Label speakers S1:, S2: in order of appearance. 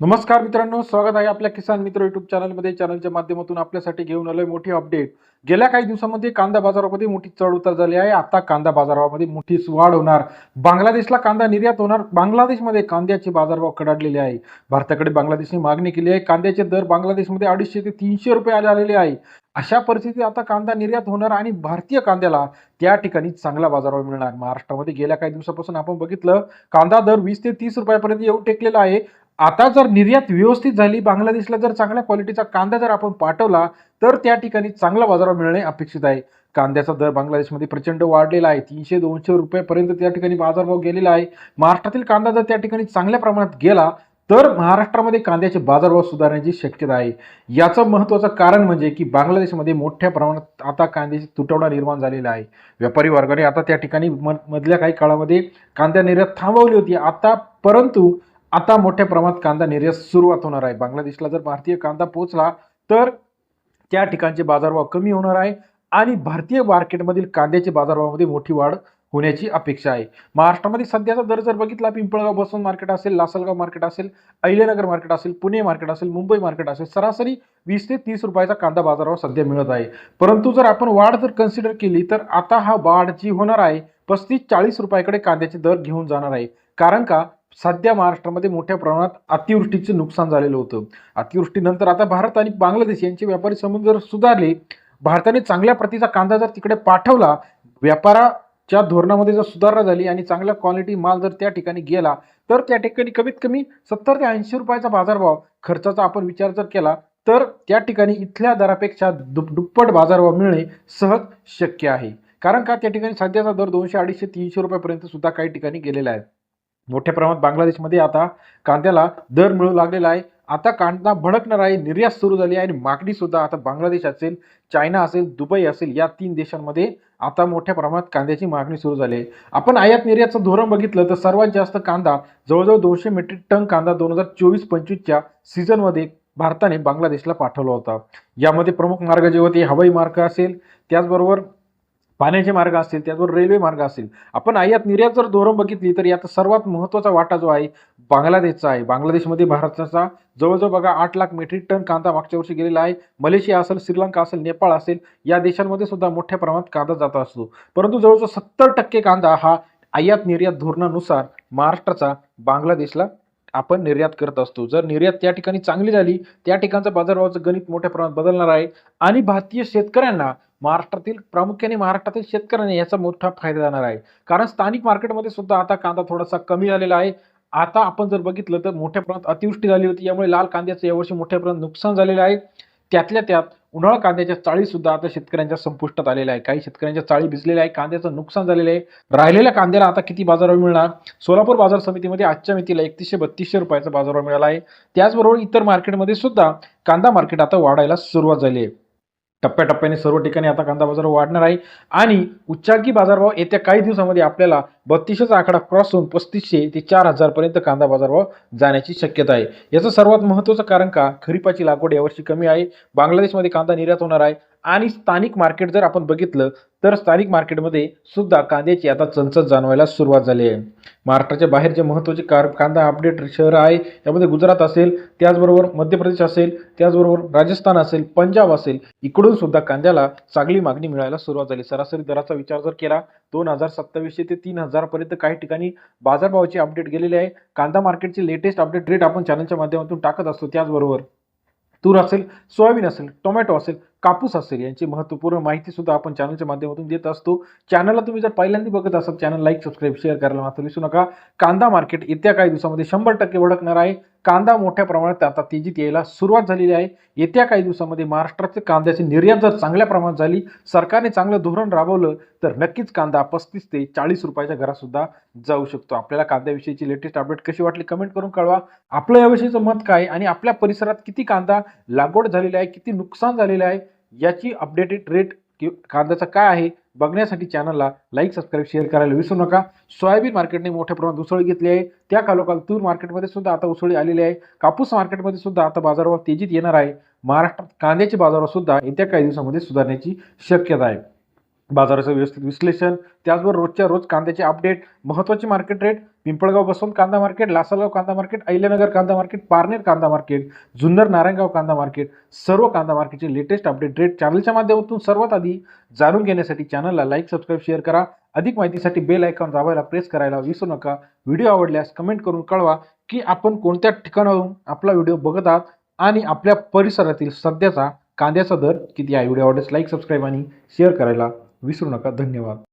S1: नमस्कार मित्रांनो स्वागत आहे आपल्या किसान मित्र युट्यूब चॅनलमध्ये चॅनलच्या माध्यमातून आपल्यासाठी घेऊन आलोय मोठी अपडेट गेल्या काही दिवसामध्ये कांदा बाजारामध्ये मोठी चढ उतार झाली आहे. आता कांदा बाजारामध्ये मोठी वाढ होणार. बांगलादेशला कांदा निर्यात होणार. बांगलादेशमध्ये कांद्याचे बाजारभाव कडाडलेले आहे. भारताकडे बांगलादेशने मागणी केली आहे. कांद्याचे दर बांगलादेशमध्ये अडीचशे ते तीनशे रुपये आले आलेले आहे. अशा परिस्थितीत आता कांदा निर्यात होणार आणि भारतीय कांद्याला त्या ठिकाणी चांगला बाजारभाव मिळणार. महाराष्ट्रामध्ये गेल्या काही दिवसापासून आपण बघितलं कांदा दर वीस ते तीस रुपयापर्यंत येऊन टेकलेला आहे. आता जर निर्यात व्यवस्थित झाली बांगलादेशला जर चांगल्या क्वालिटीचा कांदा जर आपण पाठवला तर त्या ठिकाणी चांगला बाजार मिळणे अपेक्षित आहे. कांद्याचा दर बांगलादेशमध्ये प्रचंड वाढलेला आहे. तीनशे दोनशे रुपयापर्यंत त्या ठिकाणी बाजारभाव गेलेला आहे. महाराष्ट्रातील कांदा जर त्या ठिकाणी चांगल्या प्रमाणात गेला तर महाराष्ट्रामध्ये कांद्याचे बाजारभाव सुधारण्याची शक्यता आहे. याचं महत्त्वाचं कारण म्हणजे की बांगलादेशमध्ये मोठ्या प्रमाणात आता कांद्याची तुटवडा निर्माण झालेला आहे. व्यापारी वर्गाने आता त्या ठिकाणी म मधल्या काही काळामध्ये कांदा निर्यात थांबवली होती. आता परंतु आता मोठ्या प्रमाणात कांदा निर्यात सुरुवात होणार आहे. बांगलादेशला जर भारतीय कांदा पोहोचला तर त्या ठिकाणचे बाजारभाव कमी होणार आहे आणि भारतीय मार्केटमधील कांद्याचे बाजारभावामध्ये मोठी वाढ होण्याची अपेक्षा आहे. महाराष्ट्रामध्ये सध्याचा दर जर बघितला पिंपळगाव बसवंत मार्केट असेल लासलगाव मार्केट असेल अहिलेनगर मार्केट असेल पुणे मार्केट असेल मुंबई मार्केट असेल सरासरी वीस ते तीस रुपयाचा कांदा बाजारभाव सध्या मिळत आहे. परंतु जर आपण वाढ जर कन्सिडर केली तर आता हा वाढ जी होणार आहे पस्तीस चाळीस रुपयाकडे कांद्याचे दर घेऊन जाणार आहे. कारण का? सध्या महाराष्ट्रामध्ये मोठ्या प्रमाणात अतिवृष्टीचं नुकसान झालेलं होतं. अतिवृष्टीनंतर आता भारत आणि बांगलादेश यांचे व्यापारी संबंध जर सुधारले भारताने चांगल्या प्रतीचा कांदा जर तिकडे पाठवला व्यापाराच्या धोरणामध्ये जर सुधारणा झाली आणि चांगल्या क्वालिटी माल जर त्या ठिकाणी गेला तर त्या ठिकाणी कमीत कमी सत्तर ते ऐंशी रुपयाचा बाजारभाव खर्चाचा आपण विचार जर केला तर त्या ठिकाणी इथल्या दरापेक्षा दुप दुप्पट बाजारभाव मिळणे सहज शक्य आहे. कारण का त्या ठिकाणी सध्याचा दर दोनशे अडीचशे तीनशे रुपयापर्यंत सुद्धा काही ठिकाणी गेलेला आहे. मोठ्या प्रमाणात बांगलादेशमध्ये आता कांद्याला दर मिळू लागलेला आहे. आता कांदा भडकणार आहे निर्यात सुरू झाली आहे आणि मागणी सुद्धा आता बांगलादेश असेल चायना असेल दुबई असेल या तीन देशांमध्ये आता मोठ्या प्रमाणात कांद्याची मागणी सुरू झाली आहे. आपण आयात निर्यातचं धोरण बघितलं तर सर्वात जास्त कांदा जवळजवळ दोनशे मेट्रिक टन कांदा दोन हजार चोवीस पंचवीसच्या सीझनमध्ये भारताने बांगलादेशला पाठवला होता. यामध्ये प्रमुख मार्ग जे होते हवाई मार्ग असेल त्याचबरोबर पाण्याचे मार्ग असतील त्याचबरोबर रेल्वे मार्ग असेल आपण आयात निर्यात जर धोरण बघितली तर याचा सर्वात महत्त्वाचा वाटा जो आहे बांगलादेशचा आहे. बांगलादेशमध्ये भारताचा जवळजवळ बघा आठ लाख मेट्रिक टन कांदा मागच्या वर्षी गेलेला आहे. मलेशिया असेल श्रीलंका असेल नेपाळ असेल या देशांमध्ये सुद्धा मोठ्या प्रमाणात कांदा जात असतो. परंतु जवळजवळ सत्तर टक्के कांदा हा आयात निर्यात धोरणानुसार महाराष्ट्राचा बांगलादेशला आपण निर्यात करत असतो. जर निर्यात त्या ठिकाणी चांगली झाली त्या ठिकाणचा बाजारभावाचं गणित मोठ्या प्रमाणात बदलणार आहे आणि भारतीय शेतकऱ्यांना महाराष्ट्रातील प्रामुख्याने महाराष्ट्रातील शेतकऱ्यांना याचा मोठा फायदा जाणार आहे. कारण स्थानिक मार्केटमध्ये सुद्धा आता कांदा थोडासा कमी झालेला आहे. आता आपण जर बघितलं तर मोठ्या प्रमाणात अतिवृष्टी झाली होती. यामुळे लाल कांद्याचं यावर्षी मोठ्या प्रमाणात नुकसान झालेलं आहे. त्यातल्या त्यात उन्हाळा कांद्याच्या चाळी सुद्धा आता शेतकऱ्यांच्या संपुष्टात आलेल्या आहे. काही शेतकऱ्यांच्या चाळी भिजलेल्या आहे. कांद्याचं नुकसान झालेलं आहे. राहिलेल्या कांद्याला आता किती बाजारभाव मिळणार? सोलापूर बाजार समितीमध्ये आजच्या मितीला एकतीसशे बत्तीसशे रुपयाचा बाजारभाव मिळाला आहे. त्याचबरोबर इतर मार्केटमध्ये सुद्धा कांदा मार्केट आता वाढायला सुरुवात झाली आहे. टप्प्याटप्प्याने सर्व ठिकाणी आता कांदा बाजार वाढणार आहे. आणि उच्चांकी बाजारभाव येत्या काही दिवसामध्ये आपल्याला बत्तीसशेचा आकडा क्रॉस होऊन पस्तीसशे ते चार हजारपर्यंत कांदा बाजारभाव जाण्याची शक्यता आहे. याचं सर्वात महत्त्वाचं कारण का? खरीपाची लागवड यावर्षी कमी आहे. बांगलादेशमध्ये कांदा निर्यात होणार आहे. आणि स्थानिक मार्केट जर आपण बघितलं तर स्थानिक मार्केटमध्ये सुद्धा कांद्याची आता चणचत जाणवायला सुरुवात झाली आहे. महाराष्ट्राच्या बाहेर जे महत्त्वाचे कार कांदा अपडेट शहरं आहे त्यामध्ये गुजरात असेल त्याचबरोबर मध्य प्रदेश असेल त्याचबरोबर राजस्थान असेल पंजाब असेल इकडून सुद्धा कांद्याला चांगली मागणी मिळायला सुरुवात झाली. सरासरी दराचा विचार जर केला दोन हजार सत्तावीसशे ते तीन हजारपर्यंत काही ठिकाणी बाजारभावाचे अपडेट गेलेले आहे. कांदा मार्केटचे लेटेस्ट अपडेट रेट आपण चॅनलच्या माध्यमातून टाकत असतो त्याचबरोबर तूर असेल सोयाबीन असेल टोमॅटो असेल कापूस असेल यांची महत्त्वपूर्ण माहितीसुद्धा आपण चॅनलच्या माध्यमातून देत असतो. चॅनलला तुम्ही जर पहिल्यांदा बघत असाल चॅनल लाईक सबस्क्राईब शेअर करायला मात्र विसरू नका. कांदा मार्केट येत्या काही दिवसामध्ये शंभर टक्के भडकणार आहे. कांदा मोठ्या प्रमाणात आता तेजीत यायला सुरुवात झालेली आहे. येत्या काही दिवसामध्ये महाराष्ट्राचे कांद्याची निर्यात जर चांगल्या प्रमाणात झाली सरकारने चांगलं धोरण राबवलं तर नक्कीच कांदा पस्तीस ते चाळीस रुपयाच्या घरासुद्धा जाऊ शकतो. आपल्याला कांद्याविषयीची लेटेस्ट अपडेट कशी वाटली कमेंट करून कळवा. आपलं याविषयीचं मत काय आणि आपल्या परिसरात किती कांदा लागवड झालेला आहे किती नुकसान झालेलं आहे याची अपडेटेड रेट की कांद्याचा काय आहे बघण्यासाठी चॅनलला लाईक सबस्क्राईब शेअर करायला विसरू नका. सोयाबीन मार्केटने मोठ्या प्रमाणात उसळी घेतली आहे. त्या खालोखाल तूर मार्केटमध्ये सुद्धा आता उसळी आलेली आहे. कापूस मार्केटमध्ये सुद्धा आता बाजारभाव तेजीत येणार आहे. महाराष्ट्रात कांद्याचे बाजारभाव सुद्धा येत्या काही दिवसामध्ये सुधारण्याची शक्यता आहे. बाजाराचं व्यवस्थित विश्लेषण त्याचबरोबर रोजच्या रोज कांद्याचे अपडेट महत्त्वाची मार्केट रेट पिंपळगाव बसवंत कांदा मार्केट लासलगाव कांदा मार्केट अहिल्यानगर कांदा मार्केट पारनेर कांदा मार्केट जुन्नर नारायणगाव कांदा मार्केट सर्व कांदा मार्केटचे लेटेस्ट अपडेट रेट चॅनलच्या माध्यमातून सर्वात आधी जाणून घेण्यासाठी चॅनलला लाईक सबस्क्राईब शेअर करा. अधिक माहितीसाठी बेल आयकॉन दाबायला प्रेस करायला विसरू नका. व्हिडिओ आवडल्यास कमेंट करून कळवा की आपण कोणत्या ठिकाणावरून आपला व्हिडिओ बघत आहात आणि आपल्या परिसरातील सध्याचा कांद्याचा दर किती आहे. व्हिडिओ आवडल्यास लाईक सबस्क्राईब आणि शेअर करायला विसरू नका. धन्यवाद.